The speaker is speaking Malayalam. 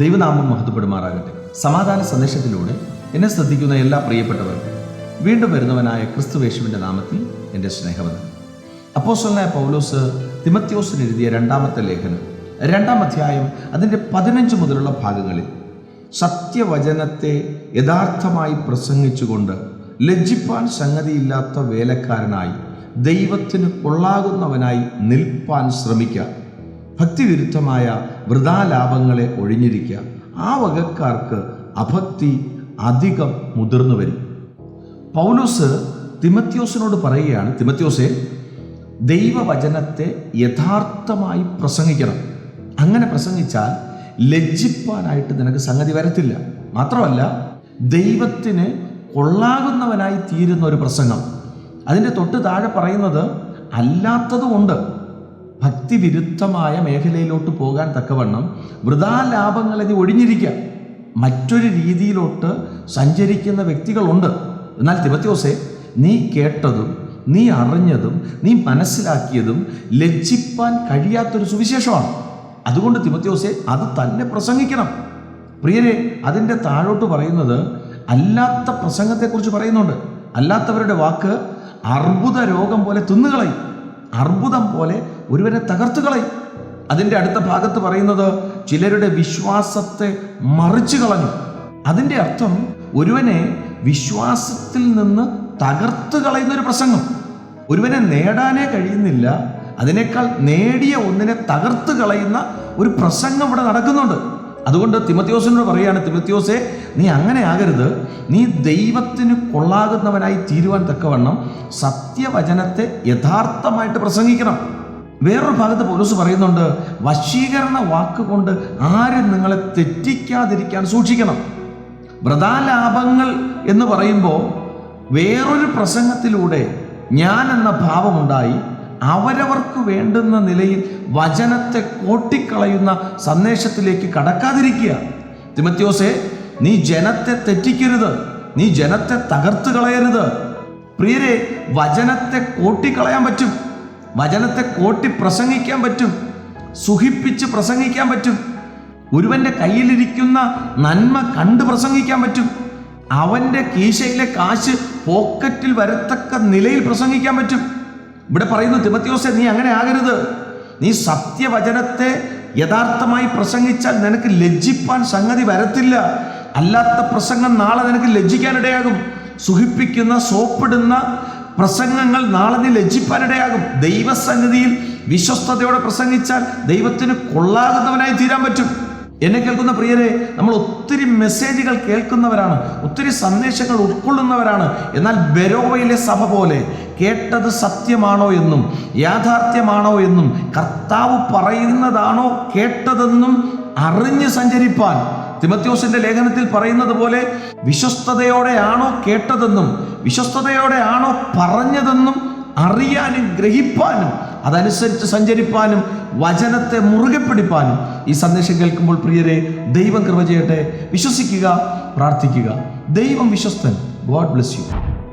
ദൈവനാമം മഹത്വപ്പെടുമാറാകട്ടെ. സമാധാന സന്ദേശത്തിലൂടെ എന്നെ ശ്രദ്ധിക്കുന്ന എല്ലാ പ്രിയപ്പെട്ടവർക്കും വീണ്ടും വരുന്നവനായ ക്രിസ്തുവേശുവിന്റെ നാമത്തിൽ എന്റെ സ്നേഹവന്ദനം. അപ്പോസ്റ്റലനായ പൗലോസ് തിമത്യോസിന് എഴുതിയ രണ്ടാമത്തെ ലേഖനം രണ്ടാം അധ്യായം അതിന്റെ പതിനഞ്ച് മുതലുള്ള ഭാഗങ്ങളിൽ സത്യവചനത്തെ യഥാർത്ഥമായി പ്രസംഗിച്ചുകൊണ്ട് ലജ്ജിപ്പാൻ സംഗതിയില്ലാത്ത വേലക്കാരനായി ദൈവത്തിന് കൊള്ളാകുന്നവനായി നിൽപ്പാൻ ശ്രമിക്കുക. ഭക്തിവിരുദ്ധമായ വൃതാലാഭങ്ങളെ ഒഴിഞ്ഞിരിക്കുക. ആ വകക്കാർക്ക് അഭക്തി അധികം മുതിർന്നു വരും. പൗലോസ് തിമത്യോസിനോട് പറയുകയാണ് തിമത്യോസെ ദൈവവചനത്തെ യഥാർത്ഥമായി പ്രസംഗിക്കണം. അങ്ങനെ പ്രസംഗിച്ചാൽ ലജ്ജിപ്പാനായിട്ട് നിനക്ക് സംഗതി വരത്തില്ല. മാത്രമല്ല ദൈവത്തിന് കൊള്ളാകുന്നവനായി തീരുന്ന ഒരു പ്രസംഗം. അതിന്റെ തൊട്ട് താഴെ പറയുന്നത് അല്ലാത്തതുമുണ്ട് ഭക്തിവിരുദ്ധമായ മേഖലയിലോട്ട് പോകാൻ തക്കവണ്ണം വൃഥാലാഭങ്ങളെ നീ ഒഴിഞ്ഞിരിക്കുക മറ്റൊരു രീതിയിലോട്ട് സഞ്ചരിക്കുന്ന വ്യക്തികളുണ്ട്. എന്നാൽ തിബത്യോസെ നീ കേട്ടതും നീ അറിഞ്ഞതും നീ മനസ്സിലാക്കിയതും ലജ്ജിപ്പാൻ കഴിയാത്തൊരു സുവിശേഷമാണ്. അതുകൊണ്ട് തിമത്യോസെ അത് തന്നെ പ്രസംഗിക്കണം. പ്രിയരെ അതിന്റെ താഴോട്ട് പറയുന്നത് അല്ലാത്ത പ്രസംഗത്തെക്കുറിച്ച് പറയുന്നുണ്ട്. അല്ലാത്തവരുടെ വാക്ക് അർബുദ രോഗം പോലെ തിന്നുകളയും. അർബുദം പോലെ ഒരുവനെ തകർത്തു കളയും. അതിന്റെ അടുത്ത ഭാഗത്ത് പറയുന്നത് ചിലരുടെ വിശ്വാസത്തെ മറിച്ചു കളഞ്ഞു. അതിന്റെ അർത്ഥം ഒരുവനെ വിശ്വാസത്തിൽ നിന്ന് തകർത്തു കളയുന്ന ഒരു പ്രസംഗം. ഒരുവനെ നേടാനേ കഴിയുന്നില്ല. അതിനേക്കാൾ നേടിയ ഒന്നിനെ തകർത്തു കളയുന്ന ഒരു പ്രസംഗം ഇവിടെ നടക്കുന്നുണ്ട്. അതുകൊണ്ട് തിമത്യോസിനോട് പറയുകയാണ് തിമത്യോസെ നീ അങ്ങനെ ആകരുത്. നീ ദൈവത്തിന് കൊള്ളാകുന്നവനായി തീരുവാൻ തക്കവണ്ണം സത്യവചനത്തെ യഥാർത്ഥമായിട്ട് പ്രസംഗിക്കണം. വേറൊരു ഭാഗത്ത് പോലീസ് പറയുന്നുണ്ട് വശീകരണ വാക്കുകൊണ്ട് ആരും നിങ്ങളെ തെറ്റിക്കാതിരിക്കാൻ സൂക്ഷിക്കണം. വ്രതാലാഭങ്ങൾ എന്ന് പറയുമ്പോൾ വേറൊരു പ്രസംഗത്തിലൂടെ ഞാൻ എന്ന ഭാവമുണ്ടായി അവരവർക്ക് വേണ്ടുന്ന നിലയിൽ വചനത്തെ കോട്ടിക്കളയുന്ന സന്ദേശത്തിലേക്ക് കടക്കാതിരിക്കുക. തിമത്യോസെ നീ ജനത്തെ തെറ്റിക്കരുത്. നീ ജനത്തെ തകർത്ത് കളയരുത്. പ്രിയരെ വചനത്തെ കോട്ടിക്കളയാൻ പറ്റും. വചനത്തെ കോട്ടി പ്രസംഗിക്കാൻ പറ്റും. സുഖിപ്പിച്ച് പ്രസംഗിക്കാൻ പറ്റും. ഒരുവന്റെ കയ്യിലിരിക്കുന്ന നന്മ കണ്ട് പ്രസംഗിക്കാൻ പറ്റും. അവന്റെ കീശയിലെ കാശ് പോക്കറ്റിൽ വരത്തക്ക നിലയിൽ പ്രസംഗിക്കാൻ പറ്റും. ഇവിടെ പറയുന്നു തിമത്യോസെ നീ അങ്ങനെ ആകരുത്. നീ സത്യവചനത്തെ യഥാർത്ഥമായി പ്രസംഗിച്ചാൽ നിനക്ക് ലജ്ജിപ്പാൻ സംഗതി വരത്തില്ല. അല്ലാത്ത പ്രസംഗം നാളെ നിനക്ക് ലജ്ജിക്കാനിടയാകും. സുഖിപ്പിക്കുന്ന സോപ്പിടുന്ന പ്രസംഗങ്ങൾ നാളെ നീ ലജ്ജിപ്പാനിടയാകും. ദൈവസന്നിധിയിൽ വിശ്വസ്തയോടെ പ്രസംഗിച്ചാൽ ദൈവത്തിന് കൊള്ളാകുന്നവനായി തീരാൻ പറ്റും. എന്നെ കേൾക്കുന്ന പ്രിയരെ നമ്മൾ ഒത്തിരി മെസ്സേജുകൾ കേൾക്കുന്നവരാണ് ഒത്തിരി സന്ദേശങ്ങൾ ഉൾക്കൊള്ളുന്നവരാണ്. എന്നാൽ ബെരോവയിലെ സഭ പോലെ കേട്ടത് സത്യമാണോ എന്നും യാഥാർത്ഥ്യമാണോ എന്നും കർത്താവ് പറയുന്നതാണോ കേട്ടതെന്നും അറിഞ്ഞ് സഞ്ചരിപ്പാൻ. തിമത്യോസിന്റെ ലേഖനത്തിൽ പറയുന്നത് പോലെ വിശ്വസ്തയോടെയാണോ കേട്ടതെന്നും വിശ്വസ്തയോടെയാണോ പറഞ്ഞതെന്നും അറിയാനും ഗ്രഹിപ്പാനും അതനുസരിച്ച് സഞ്ചരിപ്പാനും വചനത്തെ മുറുകെ പിടിപ്പാനും ഈ സന്ദേശം കേൾക്കുമ്പോൾ പ്രിയരെ ദൈവം കൃപ ചെയ്യട്ടെ. വിശ്വസിക്കുക പ്രാർത്ഥിക്കുക. ദൈവം വിശ്വസ്തൻ. God bless you.